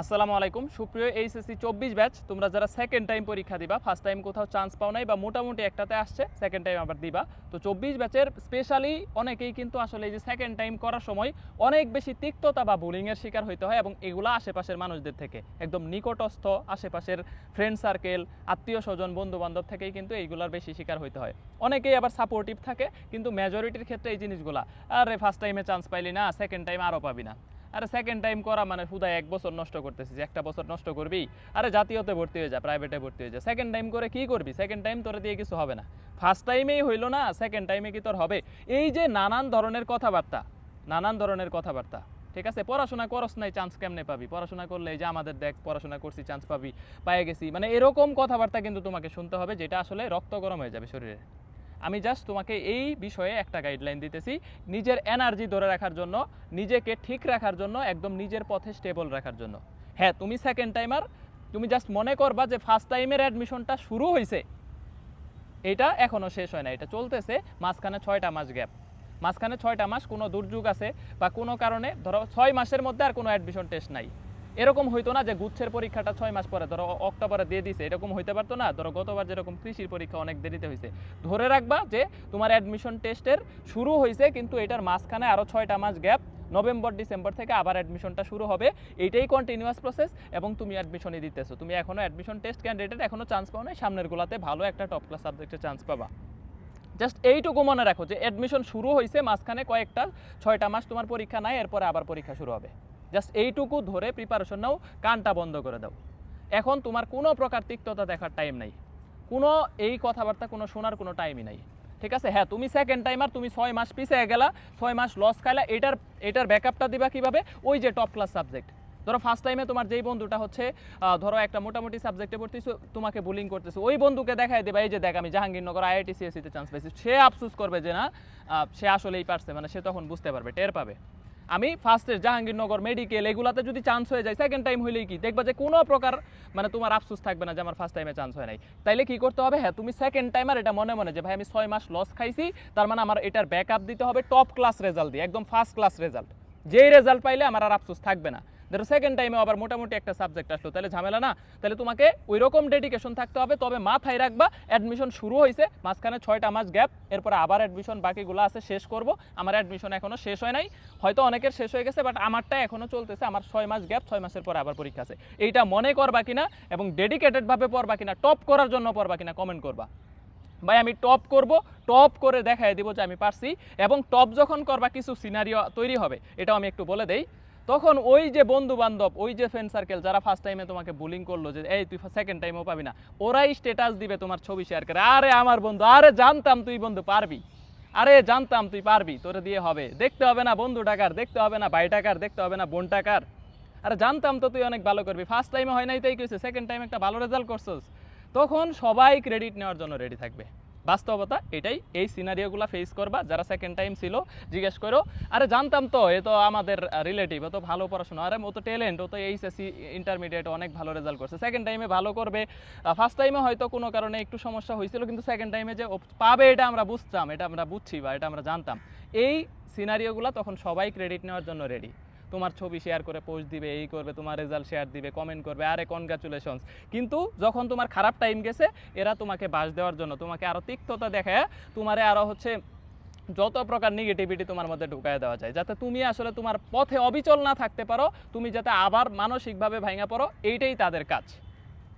আসসালামু আলাইকুম। সুপ্রিয় এইচএসসি চব্বিশ ব্যাচ, তোমরা যারা সেকেন্ড টাইম পরীক্ষা দিবা ফার্স্ট টাইম কোথাও চান্স পাও নাই বা মোটামুটি একটাতে আসছে সেকেন্ড টাইম আবার দিবা। তো চব্বিশ ব্যাচের স্পেশালি অনেকেই কিন্তু আসলে এই যে সেকেন্ড টাইম করার সময় অনেক বেশি তিক্ততা বা বুলিংয়ের শিকার হইতে হয় এবং এগুলো আশেপাশের মানুষদের থেকে। একদম নিকটস্থ আশেপাশের ফ্রেন্ড সার্কেল আত্মীয় স্বজন বন্ধু বান্ধব থেকেই কিন্তু এইগুলোর বেশি শিকার হইতে হয়। অনেকেই আবার সাপোর্টিভ থাকে, কিন্তু মেজরিটির ক্ষেত্রে এই জিনিসগুলা, আরে ফার্স্ট টাইমে চান্স পাইলি না সেকেন্ড টাইম আরও পাবি না। আরে সেকেন্ড টাইম করা মানে হুদায় এক বছর নষ্ট করতেছিস, একটা বছর নষ্ট করবি, আরে জাতীয়তে ভর্তি হয়ে যা প্রাইভেটে ভর্তি হয়ে যা। সেকেন্ড টাইম করে কি করবি? সেকেন্ড টাইম তোরে দিয়ে কিছু হবে না। ফার্স্ট টাইমেই হইল না সেকেন্ড টাইমে কি তোর হবে? এই যে নানান ধরনের কথাবার্তা, নানান ধরনের কথাবার্তা, ঠিক আছে? পড়াশোনা করস নাই চান্স কেমনে পাবি? পড়াশোনা করলে যে আমাদের দেখ, পড়াশোনা করছি চান্স পাবি, পায়ে গেছি। মানে এরকম কথাবার্তা কিন্তু তোমাকে শুনতে হবে, যেটা আসলে রক্ত গরম হয়ে যাবে শরীরে। আমি জাস্ট তোমাকে এই বিষয়ে একটা গাইডলাইন দিতেছি। নিজের এনার্জি ধরে রাখার জন্য, নিজেকে ঠিক রাখার জন্য, একদম নিজের পথে স্টেবল রাখার জন্য। হ্যাঁ তুমি সেকেন্ড টাইমার তুমি জাস্ট মনে করবা যে ফার্স্ট টাইমের অ্যাডমিশনটা শুরু হয়েছে এটা এখনও শেষ হয় না, এটা চলতেছে মাঝখানে ছয়টা মাস গ্যাপ মাঝখানে ছয়টা মাস কোনো দুর্যোগ আছে বা কোনো কারণে ধরো ছয় মাসের মধ্যে আর কোনো অ্যাডমিশন টেস্ট নাই। এরকম হইতো না যে গুচ্ছের পরীক্ষাটা ছয় মাস পরে, ধরো অক্টোবরে দিয়ে দিছে, এরকম হইতে পারতো না। ধরো গতবার যেরকম কৃষির পরীক্ষা অনেক দেরিতে হয়েছে ধরে রাখবা যে তোমার অ্যাডমিশন টেস্টের শুরু হয়েছে কিন্তু এটার মাঝখানে আরও ছয়টা মাস গ্যাপ নভেম্বর, ডিসেম্বর থেকে আবার অ্যাডমিশনটা শুরু হবে। এইটাই কন্টিনিউয়াস প্রসেস এবং তুমি অ্যাডমিশনই দিতেছো। তুমি এখনও অ্যাডমিশন টেস্ট ক্যান্ডিডেট এখনও চান্স পাও নাই। সামনের গুলাতে ভালো একটা টপ ক্লাস সাবজেক্টে চান্স পাবা। জাস্ট এইটুকু মনে রাখো যে অ্যাডমিশন শুরু হয়েছে মাঝখানে কয়েকটা, ছয়টা মাস তোমার পরীক্ষা নাই, এরপরে আবার পরীক্ষা শুরু হবে। জাস্ট এইটুকু ধরে প্রিপারেশন নাও, কানটা বন্ধ করে দাও। এখন তোমার কোনো প্রকার তিক্ততা দেখার টাইম নাই। কোনো এই কথাবার্তা, কোনো শোনার কোনো টাইমই নাই। ঠিক আছে? হ্যাঁ তুমি সেকেন্ড টাইমার তুমি ছয় মাস পিছিয়ে গেলা, ছয় মাস লস খাইলা, এটার এটার ব্যাকআপটা দিবা কীভাবে? ওই যে টপ ক্লাস সাবজেক্ট ধরো ফার্স্ট টাইমে তোমার যেই বন্ধুটা হচ্ছে ধরো একটা মোটামুটি সাবজেক্টে পড়তেছো, তোমাকে বুলিং করতেছে, ওই বন্ধুকে দেখাই দেবা, এই যে দেখ আমি জাহাঙ্গীরনগর আইআইটি সিএসসিতে চান্স পেয়েছি। সে আফসোস করবে যে না সে আসলেই পারছে মানে সে তখন বুঝতে পারবে, টের পাবে। আমি ফার্স্টে জাহাঙ্গীরনগর মেডিকেল এগুলাতে যদি চান্স হয়ে যায় সেকেন্ড টাইম হইলেই কি? দেখবা যে কোনো প্রকার মানে তোমার আফসোস থাকবে না যে আমার ফার্স্ট টাইমে চান্স হয় নাই। তাইলে কি করতে হবে? হ্যাঁ তুমি সেকেন্ড টাইম আর এটা মনে মনে যে, ভাই, আমি ছয় মাস লস খাইছি, তার মানে আমার এটার ব্যাক দিতে হবে টপ ক্লাস রেজাল্ট দিয়ে, একদম ফার্স্ট ক্লাস রেজাল্ট যেই রেজাল্ট পাইলে আমার আর আফসোস থাকবে না। ধরো সেকেন্ড টাইমে আবার মোটামুটি একটা সাবজেক্ট আসলো। তাহলে ঝামেলা না। তাহলে তোমাকে ওই রকম ডেডিকেশন থাকতে হবে, তবে মাথায় রাখবা অ্যাডমিশন শুরু হয়েছে, মাঝখানে ছয়টা মাস গ্যাপ এরপরে আবার অ্যাডমিশন বাকিগুলো আছে, শেষ করব। আমার অ্যাডমিশন এখনও শেষ হয় নাই। হয়তো অনেকের শেষ হয়ে গেছে বাট আমারটা এখনও চলতেছে, আমার ছয় মাস গ্যাপ ছয় মাসের পরে আবার পরীক্ষা আছে। এইটা মনে করবা কিনা এবং ডেডিকেটেডভাবে পড়বা কিনা টপ করার জন্য পড়বা কিনা কমেন্ট করবা। ভাই, আমি টপ করব টপ করে দেখাই দিব যে আমি পারছি, এবং টপ যখন করবা, কিছু সিনারিও তৈরি হবে। এটাও আমি একটু বলে দেই। তখন ওই যে বন্ধু বান্ধব ওই যে ফ্রেন্ড সার্কেল যারা ফার্স্ট টাইমে তোমাকে বুলিং করল যে, এই, তুই সেকেন্ড টাইমও পাবি না। ওরাই স্টেটাস দিবে তোমার ছবি শেয়ার করে। আরে, আমার বন্ধু, আরে, জানতাম তুই বন্ধু পারবি। আরে, জানতাম তুই পারবি, তোরে দিয়ে হবে। দেখতে হবে না বন্ধু টাকার দেখতে হবে না ভাই টাকার দেখতে হবে না বোন টাকার আরে, জানতাম তো তুই অনেক ভালো করবি। ফার্স্ট টাইমে হয় নাই তাই কইছে সেকেন্ড টাইম একটা ভালো রেজাল্ট করছস। তখন সবাই ক্রেডিট নেওয়ার জন্য রেডি থাকবে। বাস্তবতা এটাই, এই সিনারিওগুলো ফেস করবা, যারা সেকেন্ড টাইম ছিল, জিজ্ঞেস করো, আরে জানতাম তো, এ তো আমাদের রিলেটিভ ও তো ভালো পড়াশোনা, আরে ও তো ট্যালেন্ট ও তো এইচএসসি ইন্টারমিডিয়েট অনেক ভালো রেজাল্ট করছে। সেকেন্ড টাইমে ভালো করবে। ফার্স্ট টাইমে হয়তো কোনো কারণে একটু সমস্যা হয়েছিল, কিন্তু সেকেন্ড টাইমে যে পাবে, এটা আমরা বুঝতাম, এটা আমরা বুঝছি বা এটা আমরা জানতাম। এই সিনারিওগুলো তখন সবাই ক্রেডিট নেওয়ার জন্য রেডি তোমার ছবি শেয়ার করে পোস্ট দিবে, এই করবে, তোমার রেজাল্ট শেয়ার দিবে কমেন্ট করবে, আরে কনগ্রাচুলেশনস কিন্তু যখন তোমার খারাপ টাইম গেছে, এরা তোমাকে বাস দেওয়ার জন্য, তোমাকে আরও তিক্ততা দেখায় তোমারে আরও হচ্ছে যত প্রকার নেগেটিভিটি তোমার মধ্যে ঢুকায় দেওয়া যায়, যাতে তুমি আসলে তোমার পথে অবিচল না থাকতে পারো, তুমি যাতে আবার মানসিকভাবে ভাঙা পড়ো, এইটাই তাদের কাজ।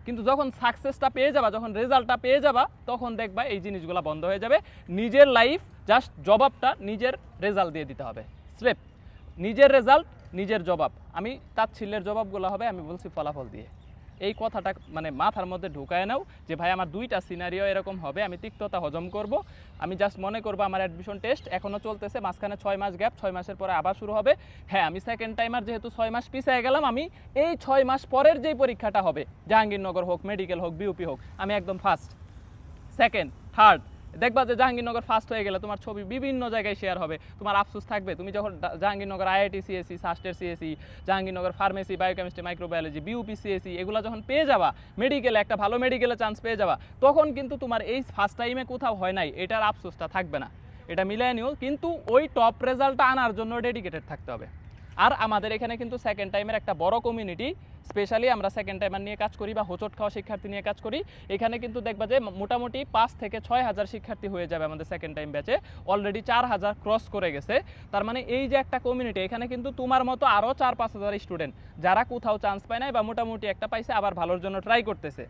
কিন্তু যখন সাকসেসটা পেয়ে যাবা, যখন রেজাল্টটা পেয়ে যাবা, তখন দেখবা এই জিনিসগুলো বন্ধ হয়ে যাবে। নিজের লাইফ জাস্ট জবাবটা নিজের রেজাল্ট দিয়ে দিতে হবে। স্লেপ নিজের রেজাল্ট নিজের জবাব। আমি তাচ্ছিল্যের জবাবগুলো হবে, আমি বলছি ফলাফল দিয়ে। এই কথাটা মানে মাথার মধ্যে ঢুকায় নাও যে, ভাই, আমার দুইটা সিনারিও এরকম হবে, আমি তিক্ততা হজম করব। আমি জাস্ট মনে করব আমার অ্যাডমিশন টেস্ট এখনও চলতেছে, মাঝখানে ছয় মাস গ্যাপ ছয় মাসের পরে আবার শুরু হবে। হ্যাঁ আমি সেকেন্ড টাইমার যেহেতু ছয় মাস পিছিয়ে গেলাম, আমি এই ছয় মাস পরের যেই পরীক্ষাটা হবে, জাহাঙ্গীরনগর হোক মেডিকেল হোক বিউপি হোক, আমি একদম ফার্স্ট সেকেন্ড থার্ড দেখবা যে জাহাঙ্গীরনগর ফার্স্ট হয়ে গেলে তোমার ছবি বিভিন্ন জায়গায় শেয়ার হবে। তোমার আফসোস থাকবে। তুমি যখন Jahangirnagar IIT CSC সাস্টের CSC Jahangirnagar pharmacy biochemistry microbiology BUP CSC এগুলো যখন পেয়ে যাবা মেডিকেলে একটা ভালো মেডিকেলে চান্স পেয়ে যাবা, তখন কিন্তু তোমার এই ফার্স্ট টাইমে কোথাও হয় নাই। এটার আফসোসটা থাকবে না। এটা মিলিয়ে নিও। কিন্তু ওই টপ রেজাল্টটা আনার জন্য ডেডিকেটেড থাকতে হবে। আর আমাদের এখানে কিন্তু সেকেন্ড টাইমের একটা বড় কমিউনিটি স্পেশালি আমরা সেকেন্ড টাইমার নিয়ে কাজ করি বা হোচট খাওয়া শিক্ষার্থী নিয়ে কাজ করি। এখানে কিন্তু দেখবা যে মোটামুটি পাঁচ থেকে ছয় হাজার শিক্ষার্থী হয়ে যাবে আমাদের সেকেন্ড টাইম ব্যাচে অলরেডি চার হাজার ক্রস করে গেছে। তার মানে এই যে একটা কমিউনিটি এখানে কিন্তু তোমার মতো আরও চার পাঁচ হাজার স্টুডেন্ট যারা কোথাও চান্স পায় নাই বা মোটামুটি একটা পাইছে, আবার ভালোর জন্য ট্রাই করতেছে।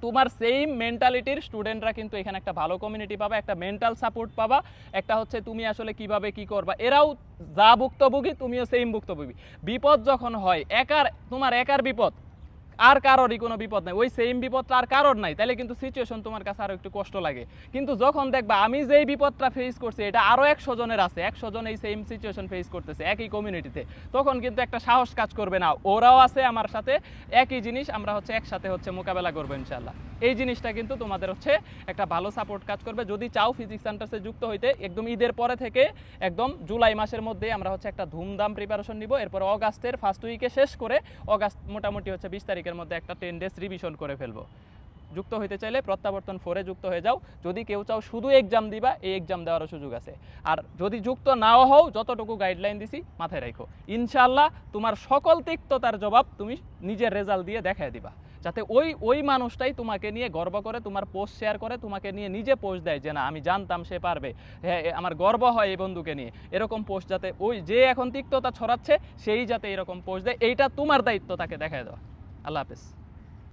তোমার সেম মেন্টালিটির স্টুডেন্টরা কিন্তু এখানে একটা ভালো কমিউনিটি পাবা, একটা মেন্টাল সাপোর্ট পাবা। একটা হচ্ছে তুমি আসলে কীভাবে কি করবা। এরাও যা ভুক্তভোগী, তুমিও সেম ভুক্তভোগী। বিপদ যখন হয়, একার, তোমার একার বিপদ। আর কারোরই কোনো বিপদ নাই। ওই সেম বিপদটা আর কারোর নাই। তাহলে কিন্তু সিচুয়েশন তোমার কাছে আরও একটু কষ্ট লাগে। কিন্তু যখন দেখবা, আমি যেই বিপদটা ফেস করছি, এটা আরও একশো জনের আছে। একশো জন এই সেম সিচুয়েশন ফেস করতেছে, একই কমিউনিটিতে তখন কিন্তু একটা সাহস কাজ করবে না। ওরাও আছে আমার সাথে, একই জিনিস আমরা হচ্ছে একসাথে হচ্ছে মোকাবেলা করব ইনশাল্লাহ এই জিনিসটা কিন্তু তোমাদের হচ্ছে একটা ভালো সাপোর্ট কাজ করবে। যদি চাও ফিজিক্স সেন্টার্সে যুক্ত হইতে, একদম ঈদের পরে থেকে একদম জুলাই মাসের মধ্যে আমরা হচ্ছে একটা ধুমধাম প্রিপারেশন নিব। এরপর অগাস্টের ফার্স্ট উইকে শেষ করে অগাস্ট মোটামুটি হচ্ছে বিশ তারিখের মধ্যে একটা টেন ডেজ রিভিশন করে ফেলব। যুক্ত হইতে চাইলে প্রত্যাবর্তন ফোরে যুক্ত হয়ে যাও। যদি কেউ চাও শুধু এক্সাম দিবা, এই এক্সাম দেওয়ারও সুযোগ আছে। আর যদি যুক্ত নাও হও, যতটুকু গাইডলাইন দিছি, মাথায় রাখো ইনশাল্লাহ তোমার সকল তিক্ততার জবাব তুমি নিজের রেজাল্ট দিয়ে দেখায় দিবা। যাতে ওই ওই মানুষটাই তোমাকে নিয়ে গর্ব করে, তোমার পোস্ট শেয়ার করে, তোমাকে নিয়ে নিজে পোস্ট দেয় যে না, আমি জানতাম সে পারবে। হ্যাঁ আমার গর্ব হয় এই বন্ধুকে নিয়ে। এরকম পোস্ট যাতে ওই যে এখন তিক্ততা ছড়াচ্ছে, সেই যাতে এরকম পোস্ট দেয়, এইটা তোমার দায়িত্ব তাকে দেখায় দেওয়া আল্লাহ হাফেজ।